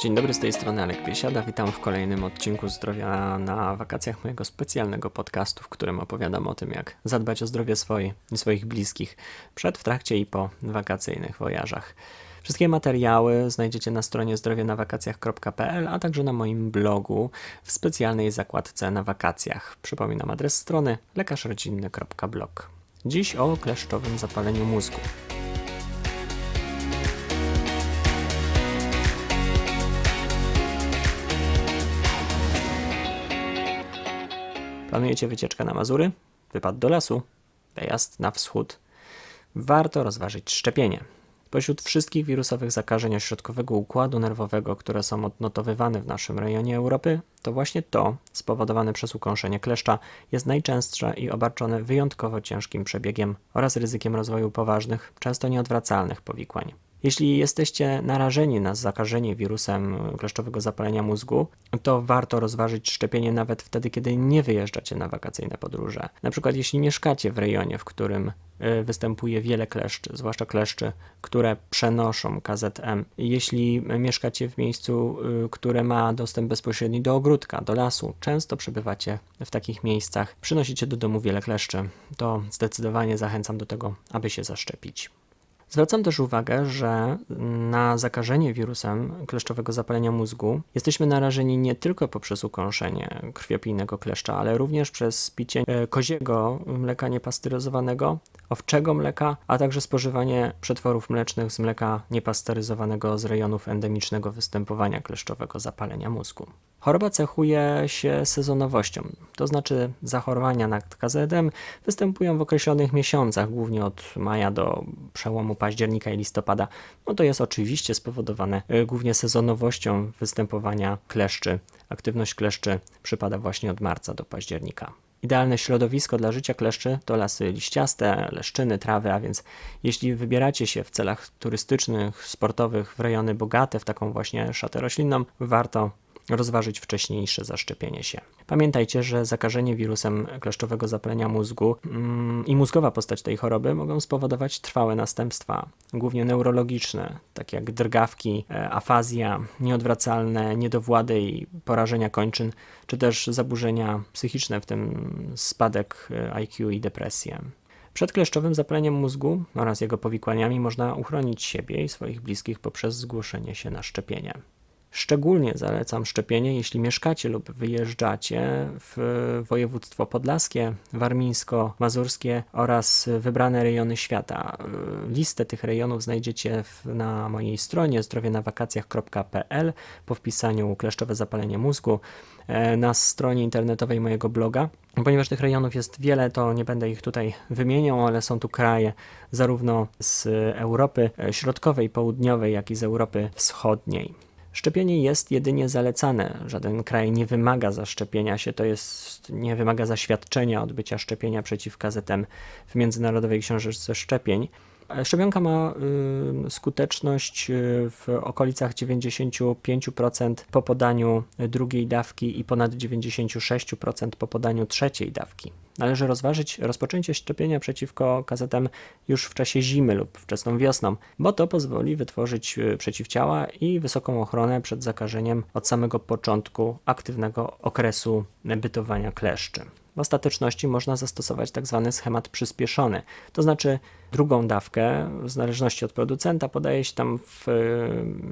Dzień dobry, z tej strony Alek Biesiada. Witam w kolejnym odcinku Zdrowia na wakacjach mojego specjalnego podcastu, w którym opowiadam o tym, jak zadbać o zdrowie swoje i swoich bliskich przed, w trakcie i po wakacyjnych wojażach. Wszystkie materiały znajdziecie na stronie zdrowienawakacjach.pl, a także na moim blogu w specjalnej zakładce na wakacjach. Przypominam adres strony lekarzrodzinny.blog. Dziś o kleszczowym zapaleniu mózgu. Planujecie wycieczkę na Mazury? Wypad do lasu? Wyjazd na wschód? Warto rozważyć szczepienie. Pośród wszystkich wirusowych zakażeń ośrodkowego układu nerwowego, które są odnotowywane w naszym rejonie Europy, to właśnie to, spowodowane przez ukąszenie kleszcza, jest najczęstsze i obarczone wyjątkowo ciężkim przebiegiem oraz ryzykiem rozwoju poważnych, często nieodwracalnych powikłań. Jeśli jesteście narażeni na zakażenie wirusem kleszczowego zapalenia mózgu, to warto rozważyć szczepienie nawet wtedy, kiedy nie wyjeżdżacie na wakacyjne podróże. Na przykład jeśli mieszkacie w rejonie, w którym y, występuje wiele kleszczy, zwłaszcza kleszczy, które przenoszą KZM. Jeśli mieszkacie w miejscu, y, które ma dostęp bezpośredni do ogródka, do lasu, często przebywacie w takich miejscach, przynosicie do domu wiele kleszczy, to zdecydowanie zachęcam do tego, aby się zaszczepić. Zwracam też uwagę, że na zakażenie wirusem kleszczowego zapalenia mózgu jesteśmy narażeni nie tylko poprzez ukąszenie krwiopijnego kleszcza, ale również przez picie e, koziego mleka niepasteryzowanego, owczego mleka, a także spożywanie przetworów mlecznych z mleka niepasteryzowanego z rejonów endemicznego występowania kleszczowego zapalenia mózgu. Choroba cechuje się sezonowością, to znaczy zachorowania na KZM występują w określonych miesiącach, głównie od maja do przełomu października i listopada. No to jest oczywiście spowodowane y, głównie sezonowością występowania kleszczy. Aktywność kleszczy przypada właśnie od marca do października. Idealne środowisko dla życia kleszczy to lasy liściaste, leszczyny, trawy, a więc jeśli wybieracie się w celach turystycznych, sportowych w rejony bogate w taką właśnie szatę roślinną, warto rozważyć wcześniejsze zaszczepienie się. Pamiętajcie, że zakażenie wirusem kleszczowego zapalenia mózgu mm, i mózgowa postać tej choroby mogą spowodować trwałe następstwa, głównie neurologiczne, takie jak drgawki, e, afazja, nieodwracalne niedowłady i porażenia kończyn, czy też zaburzenia psychiczne, w tym spadek e, IQ i depresję. Przed kleszczowym zapaleniem mózgu oraz jego powikłaniami można uchronić siebie i swoich bliskich poprzez zgłoszenie się na szczepienie. Szczególnie zalecam szczepienie, jeśli mieszkacie lub wyjeżdżacie w województwo podlaskie, warmińsko-mazurskie oraz wybrane rejony świata. Listę tych rejonów znajdziecie na mojej stronie zdrowienawakacjach.pl po wpisaniu kleszczowe zapalenie mózgu e, na stronie internetowej mojego bloga. Ponieważ tych rejonów jest wiele, to nie będę ich tutaj wymieniał, ale są tu kraje zarówno z Europy Środkowej, Południowej, jak i z Europy Wschodniej. Szczepienie jest jedynie zalecane. Żaden kraj nie wymaga zaszczepienia się, to jest nie wymaga zaświadczenia odbycia szczepienia przeciw KZM w Międzynarodowej Książeczce Szczepień. Szczepionka ma skuteczność y, w okolicach 95% po podaniu drugiej dawki i ponad 96% po podaniu trzeciej dawki. Należy rozważyć rozpoczęcie szczepienia przeciwko KZM już w czasie zimy lub wczesną wiosną, bo to pozwoli wytworzyć y, przeciwciała i wysoką ochronę przed zakażeniem od samego początku aktywnego okresu bytowania kleszczy. W ostateczności można zastosować tak zwany schemat przyspieszony, to znaczy drugą dawkę, w zależności od producenta, podaje się tam w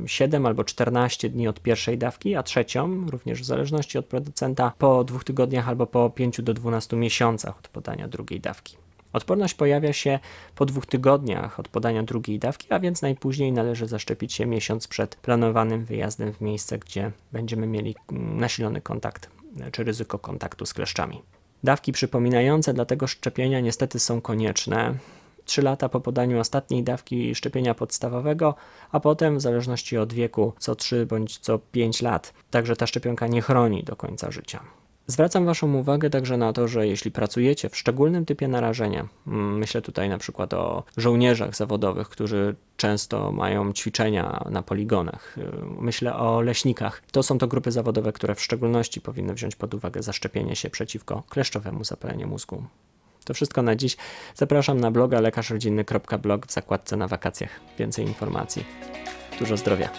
7 albo 14 dni od pierwszej dawki, a trzecią, również w zależności od producenta, po dwóch tygodniach albo po 5 do 12 miesiącach od podania drugiej dawki. Odporność pojawia się po dwóch tygodniach od podania drugiej dawki, a więc najpóźniej należy zaszczepić się miesiąc przed planowanym wyjazdem w miejsce, gdzie będziemy mieli nasilony kontakt czy ryzyko kontaktu z kleszczami. Dawki przypominające dla tego szczepienia niestety są konieczne. 3 lata po podaniu ostatniej dawki szczepienia podstawowego, a potem w zależności od wieku co 3 bądź co 5 lat. Także ta szczepionka nie chroni do końca życia. Zwracam Waszą uwagę także na to, że jeśli pracujecie w szczególnym typie narażenia, mm, myślę tutaj na przykład o żołnierzach zawodowych, którzy często mają ćwiczenia na poligonach, y, myślę o leśnikach, to są to grupy zawodowe, które w szczególności powinny wziąć pod uwagę zaszczepienie się przeciwko kleszczowemu zapaleniu mózgu. To wszystko na dziś. Zapraszam na bloga lekarzrodzinny.blog w zakładce na wakacjach. Więcej informacji. Dużo zdrowia.